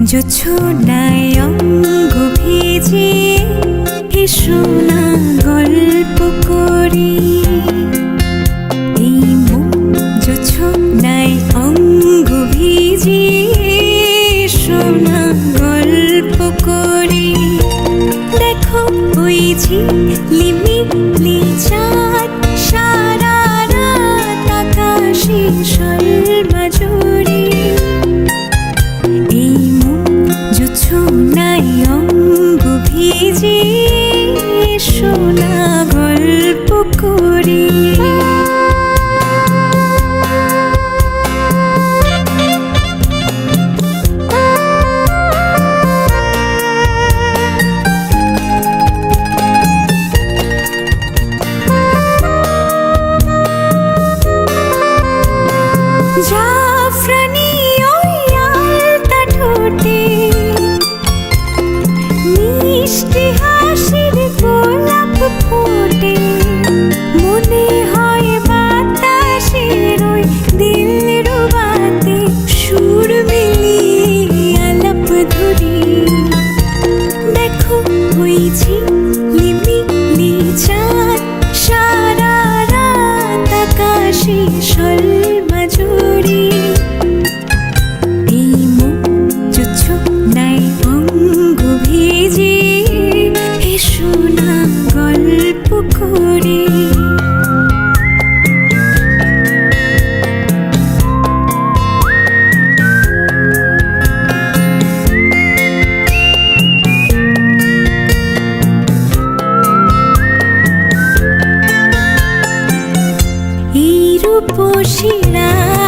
जो ছোনায় অঙ্গ ভিজে শোনা গল্প করি। এই মন যে ছোনায় অঙ্গ ভিজে শোনা গল্প করি। জাফরানি মিষ্টি হাসির গোলাপ ফোটে। রূপসী রায়